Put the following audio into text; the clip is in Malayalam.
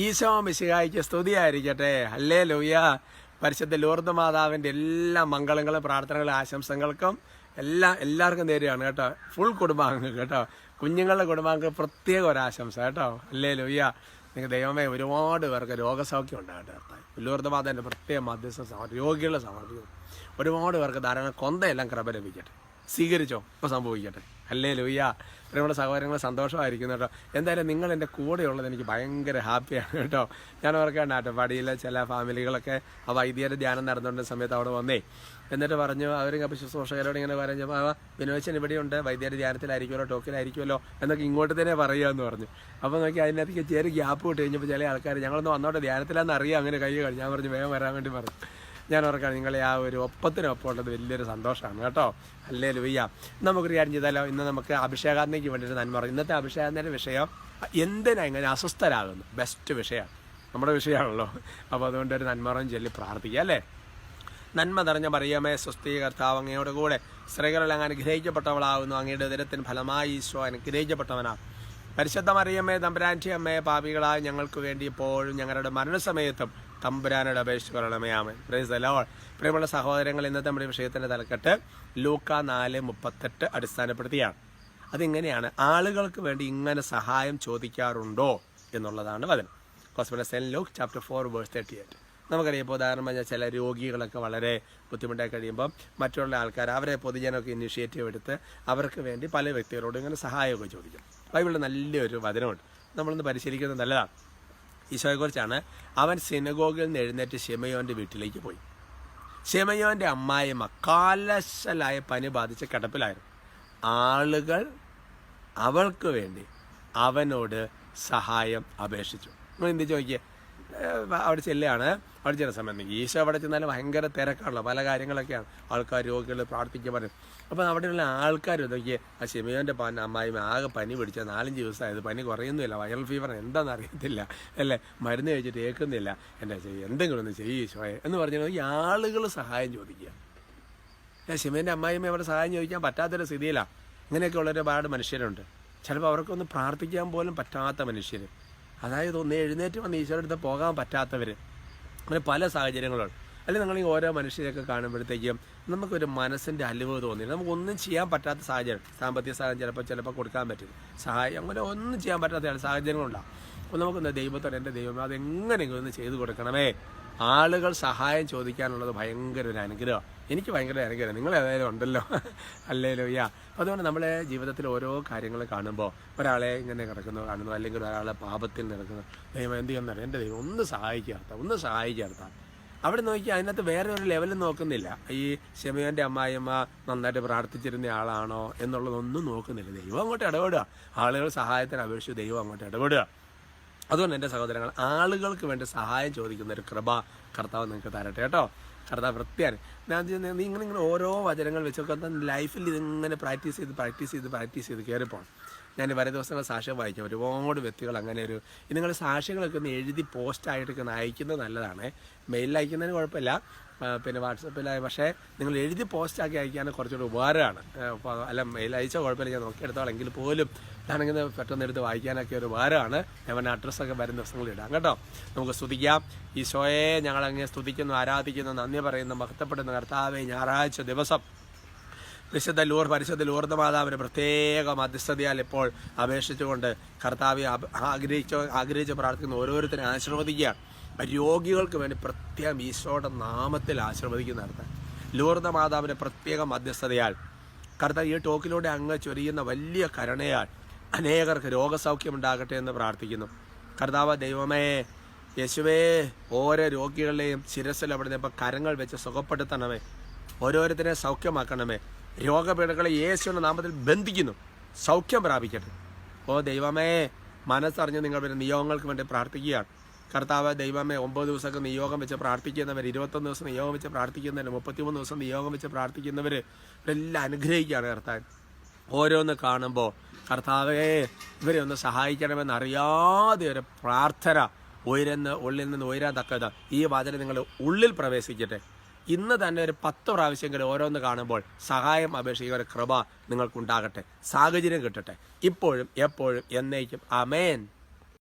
ഈശോ മിശിഹായിക്ക് സ്തുതിയായിരിക്കട്ടെ. അല്ലേ ലൂയ പരിശുദ്ധ ലോർദ് മാതാവിന്റെ എല്ലാ മംഗളങ്ങളും പ്രാർത്ഥനകളും ആശംസകൾക്കും എല്ലാ എല്ലാവർക്കും നേരെയാണ് കേട്ടോ. ഫുൾ കുടുംബാംഗങ്ങൾ കേട്ടോ. കുഞ്ഞുങ്ങളുടെ കുടുംബാംഗങ്ങൾ പ്രത്യേക ഒരു ആശംസ കേട്ടോ. അല്ലേ ലൂയ നിങ്ങൾ ദൈവമേ ഒരുപാട് പേർക്ക് രോഗസൗഖ്യം ഉണ്ടാകട്ടെ കർത്താവ്. ലൂർദ മാതാവിന്റെ പ്രത്യേക മധ്യസ്ഥ രോഗികളെ സമർപ്പിക്കുന്നു ഒരുപാട് പേർക്ക് ധാരാളം കൊന്തയെല്ലാം കൃപ ലഭിക്കട്ടെ. സ്വീകരിച്ചോ? ഇപ്പോൾ സംഭവിക്കട്ടെ. അല്ലേ ലൂയ്യ? നമ്മുടെ സഹോദരങ്ങൾ സന്തോഷമായിരിക്കുന്നു കേട്ടോ. എന്തായാലും നിങ്ങൾ എന്റെ കൂടെയുള്ളത് എനിക്ക് ഭയങ്കര ഹാപ്പിയാണ് കേട്ടോ. ഞാൻ ഓർക്കാണ് പടിയിലെ ചില ഫാമിലികളൊക്കെ ആ വൈദ്യരുടെ ധ്യാനം നടന്നുകൊണ്ട സമയത്ത് അവിടെ വന്നേ. എന്നിട്ട് പറഞ്ഞു അവരും അപ്പോൾ ശുശ്രൂഷകരോട് ഇങ്ങനെ പറഞ്ഞു ആ വിനോദൻ ഇവിടെയുണ്ട്. വൈദ്യരുടെ ധ്യാനത്തിലായിരിക്കുമല്ലോ ടോക്കിലായിരിക്കുമല്ലോ എന്നൊക്കെ ഇങ്ങോട്ട് തന്നെ പറയുകയെന്ന് പറഞ്ഞു. അപ്പോൾ നോക്കി അതിനകത്തേക്ക് ചെറിയ ഗ്യാപ്പ് കിട്ടി കഴിഞ്ഞപ്പോൾ ചില ആൾക്കാർ ഞങ്ങളൊന്ന് വന്നോട്ടെ ധ്യാനത്തിലാണെന്ന് അറിയാം അങ്ങനെ കൈ ഞാൻ പറഞ്ഞു വേഗം വരാൻ വേണ്ടി പറഞ്ഞു. ഞാൻ ഓർക്കാണ് നിങ്ങളെ ആ ഒരു ഒപ്പത്തിനൊപ്പം ഉള്ളത് വലിയൊരു സന്തോഷമാണ് കേട്ടോ. അല്ലേ ലൂയ്യ നമുക്കൊരു കാര്യം ചെയ്താലോ? ഇന്ന് നമുക്ക് അഭിഷേകാത്മയ്ക്ക് വേണ്ടിയിട്ട് നന്മ പറയും. ഇന്നത്തെ അഭിഷേകാത്മയുടെ വിഷയം എന്തിനാ ഇങ്ങനെ അസ്വസ്ഥരാകുന്നു ബെസ്റ്റ് വിഷയമാണ്. നമ്മുടെ വിഷയമാണല്ലോ. അപ്പോൾ അതുകൊണ്ട് ഒരു നന്മറം ചൊല്ലി പ്രാർത്ഥിക്കുക അല്ലേ? നന്മ നിറഞ്ഞ മറിയമേ സ്വസ്തി കർത്താവ് അങ്ങയുടെ കൂടെ സ്ത്രീകളെല്ലാം അനുഗ്രഹിക്കപ്പെട്ടവളാകുന്നു അങ്ങയുടെ ഉദരത്തിന് ഫലമായി ഈശോ അനുഗ്രഹിക്കപ്പെട്ടവനാണ് പരിശുദ്ധ മറിയമ്മേ പാപികളായ ഞങ്ങൾക്ക് വേണ്ടി ഇപ്പോഴും ഞങ്ങളുടെ മരണസമയത്തും തമ്പുരാനോട് അപേക്ഷിച്ച് കൊള്ളണമയാമൻ പ്രൈസ് ലോൾ പ്രിയമുള്ള സഹോദരങ്ങൾ ഇന്നത്തെ നമ്മുടെ വിഷയത്തിന്റെ തലക്കെട്ട് ലൂക്ക നാല് മുപ്പത്തെട്ട് അടിസ്ഥാനപ്പെടുത്തിയാണ്. അതിങ്ങനെയാണ്? ആളുകൾക്ക് വേണ്ടി ഇങ്ങനെ സഹായം ചോദിക്കാറുണ്ടോ എന്നുള്ളതാണ് വചനം. കോസ്മെ Sen Luke chapter four verse thirty eight നമുക്കറിയാം ഇപ്പോൾ ഉദാഹരണം പറഞ്ഞാൽ ചില രോഗികളൊക്കെ വളരെ ബുദ്ധിമുട്ടായി കഴിയുമ്പം മറ്റുള്ള ആൾക്കാർ അവരെ പൊതുജനമൊക്കെ ഇനിഷ്യേറ്റീവ് എടുത്ത് അവർക്ക് വേണ്ടി പല വ്യക്തികളോടും ഇങ്ങനെ സഹായമൊക്കെ ചോദിക്കും. ബൈബിളിൽ നല്ലൊരു വചനമുണ്ട്. നമ്മളൊന്ന് പരിശീലിക്കുന്നത് നല്ലതാണ്. ഈശോയെക്കുറിച്ചാണ്. അവൻ സിനഗോഗിൽ നിന്ന് എഴുന്നേറ്റ് ഷെമയോന്റെ വീട്ടിലേക്ക് പോയി. ഷെമയോന്റെ അമ്മായിമ്മ കാലശലായ പനി ബാധിച്ച കിടപ്പിലായിരുന്നു. ആളുകൾ അവൾക്ക് വേണ്ടി അവനോട് സഹായം അപേക്ഷിച്ചു. നിങ്ങൾ എന്ത് ചോദിക്കുക? അവിടെ ചെല്ലുകയാണ്. അവിടെ ചെല്ലുന്ന സമയത്ത് ഈശോ അവിടെ ചെന്നാലും ഭയങ്കര തിരക്കാണല്ലോ. പല കാര്യങ്ങളൊക്കെയാണ്. ആൾക്കാർ രോഗികൾ പ്രാർത്ഥിക്കാൻ പറയും അപ്പം അവിടെയുള്ള ആൾക്കാർ നോക്കിയേ ആ ഷെമിയോന്റെ പാൻ അമ്മായി ആകെ പനി പിടിച്ച നാലഞ്ച് ദിവസമായത് പനി കുറയുന്നില്ല വൈറൽ ഫീവർ എന്താണെന്ന് അറിയത്തില്ല. അല്ലേ? മരുന്ന് കഴിച്ചിട്ട് ഏൽക്കുന്നില്ല. എന്റെ ചെയ്യ? എന്തെങ്കിലും ഒന്ന് ചെയ്യ് ഈശോയെ എന്ന് പറഞ്ഞാൽ ഈ ആളുകൾ സഹായം ചോദിക്കുക. ഞാൻ ഷിമേന്റെ അമ്മായിമ്മ അവിടെ സഹായം ചോദിക്കാൻ പറ്റാത്തൊരു സ്ഥിതിയിലാണ് ഇങ്ങനെയൊക്കെ ഉള്ള ഒരുപാട് മനുഷ്യരുണ്ട്. ചിലപ്പോൾ അവർക്കൊന്ന് പ്രാർത്ഥിക്കാൻ പോലും പറ്റാത്ത മനുഷ്യർ അതായത് ഒന്ന് എഴുന്നേറ്റ് വന്ന് ഈശോയുടെ അടുത്ത് പോകാൻ പറ്റാത്തവർ അങ്ങനെ പല സാഹചര്യങ്ങളുണ്ട്. അല്ലെങ്കിൽ നിങ്ങൾ ഈ ഓരോ മനുഷ്യരെയൊക്കെ കാണുമ്പോഴത്തേക്കും നമുക്കൊരു മനസ്സിന്റെ അലിവ് തോന്നി നമുക്കൊന്നും ചെയ്യാൻ പറ്റാത്ത സാഹചര്യം. സാമ്പത്തിക സഹായം ചിലപ്പോൾ ചിലപ്പോൾ കൊടുക്കാൻ പറ്റില്ല സഹായം അങ്ങനെ ഒന്നും ചെയ്യാൻ പറ്റാത്ത സാഹചര്യങ്ങളുണ്ടാകും അപ്പോൾ നമുക്കൊന്ന് ദൈവത്തോടെ എന്റെ ദൈവം അതെങ്ങനെയെങ്കിലും ഒന്ന് ചെയ്തു കൊടുക്കണമേ. ആളുകൾ സഹായം ചോദിക്കാനുള്ളത് ഭയങ്കര ഒരു അനുഗ്രഹം എനിക്ക് ഭയങ്കര അനുഗ്രഹം നിങ്ങൾ ഏതായാലും ഉണ്ടല്ലോ. അല്ലേലോ യാ. അതുകൊണ്ട് നമ്മളെ ജീവിതത്തിൽ ഓരോ കാര്യങ്ങൾ കാണുമ്പോൾ ഒരാളെ ഇങ്ങനെ കിടക്കുന്നു കാണുന്നു അല്ലെങ്കിൽ ഒരാളെ പാപത്തിൽ നടക്കുന്നു ദൈവം എന്ത് ചെയ്യുന്നറിയാം എന്റെ ദൈവം ഒന്ന് സഹായിക്കാത്ത ഒന്ന് സഹായിക്കാത്ത അവിടെ നോക്കി അതിനകത്ത് വേറെ ഒരു ലെവലിൽ നോക്കുന്നില്ല. ഈ ഷെമിയോന്റെ അമ്മായിയമ്മ നന്നായിട്ട് പ്രാർത്ഥിച്ചിരുന്ന ആളാണോ എന്നുള്ളതൊന്നും നോക്കുന്നില്ല. ദൈവം അങ്ങോട്ട് ഇടപെടുക. ആളുകൾ സഹായത്തിന് അപേക്ഷിച്ച് ദൈവം അങ്ങോട്ട് ഇടപെടുക. അതുകൊണ്ട് എന്റെ സഹോദരങ്ങൾ ആളുകൾക്ക് വേണ്ടി സഹായം ചോദിക്കുന്ന ഒരു കൃപ കർത്താവ് നിങ്ങൾക്ക് തരട്ടെ കേട്ടോ. കർത്താവ് വൃത്തിയാണ്. ഞാൻ നീ ഇങ്ങനെ ഇങ്ങനെ ഓരോ വചനങ്ങൾ വെച്ചൊക്കെ ലൈഫിൽ ഇതിങ്ങനെ പ്രാക്ടീസ് ചെയ്ത് പ്രാക്ടീസ് ചെയ്ത് പ്രാക്ടീസ് ചെയ്ത് കയറിപ്പോണം ഞാൻ വരെ ദിവസങ്ങൾ സാക്ഷ്യം വായിക്കും. ഒരുപാട് വ്യക്തികൾ അങ്ങനെ ഒരു നിങ്ങൾ സാക്ഷ്യങ്ങളൊക്കെ ഒന്ന് എഴുതി പോസ്റ്റായിട്ടൊക്കെ ഒന്ന് അയക്കുന്നത് നല്ലതാണ്. മെയിലിൽ അയക്കുന്നതിന് കുഴപ്പമില്ല. പിന്നെ വാട്സപ്പിലായ പക്ഷേ നിങ്ങൾ എഴുതി പോസ്റ്റാക്കി അയക്കാൻ കുറച്ചുകൂടി ഉപകാരമാണ്. അപ്പോൾ അല്ല മെയിൽ അയച്ചാൽ കുഴപ്പമില്ല. ഞാൻ നോക്കിയെടുത്തോളാം. എങ്കിൽ പോലും ഞാനിങ്ങനെ പെട്ടെന്ന് എടുത്ത് വായിക്കാനൊക്കെ ഒരു ഭാരമാണ്. ഞാൻ പറഞ്ഞ അഡ്രസ്സൊക്കെ വരുന്ന ദിവസങ്ങളിൽ ഇടാം. കേട്ടോ? നമുക്ക് സ്തുതിക്കാം. ഈശോയെ ഞങ്ങൾ അങ്ങനെ സ്തുതിക്കുന്നു ആരാധിക്കുന്നു നന്ദി പറയുന്നു മഹത്വപ്പെടുന്ന. കർത്താവെ ഞായറാഴ്ച ദിവസം വിശുദ്ധ ലൂർ പരിശുദ്ധ ലൂർദ മാതാവിന് പ്രത്യേക മധ്യസ്ഥതയാൽ ഇപ്പോൾ അപേക്ഷിച്ചുകൊണ്ട് കർത്താവെ ആഗ്രഹിച്ച ആഗ്രഹിച്ച് പ്രാർത്ഥിക്കുന്ന ഓരോരുത്തരെ ആശീർവദിക്കുകയാണ്. രോഗികൾക്ക് വേണ്ടി പ്രത്യേകം ഈശോയുടെ നാമത്തിൽ ആശീർവദിക്കുന്ന നടത്താൻ ലൂർദ മാതാവിന്റെ പ്രത്യേക മധ്യസ്ഥതയാൽ. കർത്താവ് ഈ ടോക്കിലൂടെ അങ്ങ് ചൊരിയുന്ന വലിയ കരുണയാൽ അനേകർക്ക് രോഗസൗഖ്യം ഉണ്ടാകട്ടെ എന്ന് പ്രാർത്ഥിക്കുന്നു. കർത്താവ് ദൈവമേ യേശുവേ ഓരോ രോഗികളുടെയും ശിരസിൽ അവിടെ ഇപ്പോൾ കരങ്ങൾ വെച്ച് സുഖപ്പെടുത്തണമേ. ഓരോരുത്തരെ സൗഖ്യമാക്കണമേ. രോഗപീഠകളെ യേശുവിന്റെ നാമത്തിൽ ബന്ധിക്കുന്നു. സൗഖ്യം പ്രാപിക്കട്ടെ. ഓ ദൈവമേ മനസ്സറിഞ്ഞ് നിങ്ങൾ പിന്നെ നിയോഗങ്ങൾക്ക് വേണ്ടി പ്രാർത്ഥിക്കുകയാണ്. കർത്താവ് ദൈവമേ ഒമ്പത് ദിവസമൊക്കെ നിയോഗം വെച്ച് പ്രാർത്ഥിക്കുന്നവർ ഇരുപത്തൊന്ന് ദിവസം നിയോഗം വെച്ച് പ്രാർത്ഥിക്കുന്നവർ മുപ്പത്തിമൂന്ന് ദിവസം നിയോഗം വെച്ച് പ്രാർത്ഥിക്കുന്നവർ ഇവരെല്ലാം അനുഗ്രഹിക്കുകയാണ് കർത്താൻ ഓരോന്ന് കാണുമ്പോൾ കർത്താവേ ഇവരെ ഒന്ന് സഹായിക്കണമെന്ന് അറിയാതെ ഒരു പ്രാർത്ഥന ഉയരുന്ന ഉള്ളിൽ നിന്ന് ഉയരാതക്കത് ഈ വചനം നിങ്ങൾ ഉള്ളിൽ പ്രവേശിക്കട്ടെ. ഇന്ന് തന്നെ ഒരു പത്ത് പ്രാവശ്യമെങ്കിലും ഓരോന്ന് കാണുമ്പോൾ സഹായം അപേക്ഷിക്കുന്ന ഒരു കൃപ നിങ്ങൾക്കുണ്ടാകട്ടെ. സാഹചര്യം കിട്ടട്ടെ. ഇപ്പോഴും എപ്പോഴും എന്നേക്കും. അമേൻ